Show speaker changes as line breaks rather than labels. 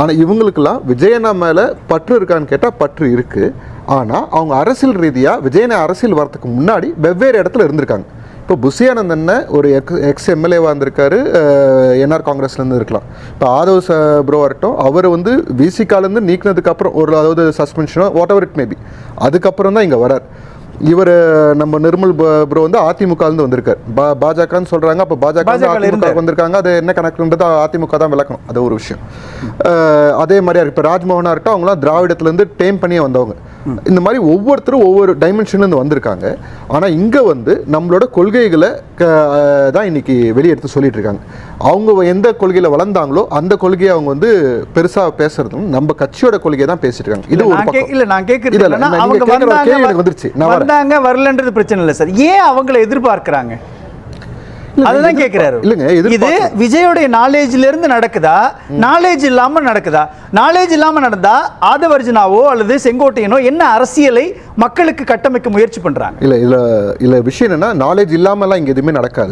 ஆனால் இவங்களுக்கெல்லாம் விஜயண்ணா மேலே பற்று இருக்கான்னு கேட்டால் பற்று இருக்குது ஆனால் அவங்க அரசியல் ரீதியாக விஜயண்ணா அரசியல் வரதுக்கு முன்னாடி வெவ்வேறு இடத்துல இருந்திருக்காங்க. இப்போ புசியானந்தன் ஒரு எக்ஸ் எக்ஸ் எம்எல்ஏவாக இருந்திருக்காரு என்ஆர் காங்கிரஸ்லேருந்து இருக்கலாம். இப்போ ஆதவ் ச ப்ரோ வரட்டும் அவர் வந்து விசிகாலேருந்து நீக்கினதுக்கப்புறம் ஒரு அதாவது சஸ்பென்ஷனோ வாட் எவர் இட் மேபி அதுக்கப்புறம் தான் இங்கே வரார் இவர் நம்ம நிர்மல் ப்ரோ வந்து அதிமுகலேருந்து வந்திருக்கார். பா பாஜகன்னு சொல்கிறாங்க அப்போ பாஜக அதிமுக. வந்திருக்காங்க. அது என்ன கணக்குன்றது அதிமுக தான் விளக்கணும். அது ஒரு விஷயம். அதே மாதிரியா இப்போ ராஜ்மோகனாக இருக்கட்டும் அவங்களாம் திராவிடத்துலேருந்து டேம் பண்ணியே வந்தவங்க. இந்த மாதிரி ஒவ்வொருத்தரும் ஒவ்வொரு டைமென்ஷன்லேருந்து வந்திருக்காங்க. ஆனால் இங்கே வந்து நம்மளோட கொள்கைகளை க- தான் இன்னைக்கு வெளியே எடுத்து சொல்லிட்டு இருக்காங்க அவங்க எந்த கொள்கையில் வளர்ந்தாங்களோ அந்த கொள்கையை அவங்க வந்து பெருசாக பேசுறதும் நம்ம கட்சியோட கொள்கையை தான் பேசிட்டு இருக்காங்க இது ஒரு
இல்ல நான்
கேள்வி எனக்கு வந்துருச்சு. நான்.
வந்தாங்க வரலன்றது பிரச்சனை இல்லை சார். ஏன் அவங்கள எதிர்பார்க்கறாங்க? அதுதான் கேக்குறாரு.
இல்லைங்க,
இது. விஜயோடைய நாலேஜ்ல இருந்து நடக்குதா நாலேஜ் இல்லாம நடக்குதா? நாலேஜ் இல்லாம நடந்தா ஆதவர்ஜனாவோ அல்லது செங்கோட்டையனோ என்ன அரசியலை மக்களுக்கு கட்டமைக்க முயற்சி பண்றாங்க?
இல்லை இதில் இதில் விஷயம் என்னன்னா நாலேஜ் இல்லாமலாம் இங்கே எதுவுமே நடக்காது.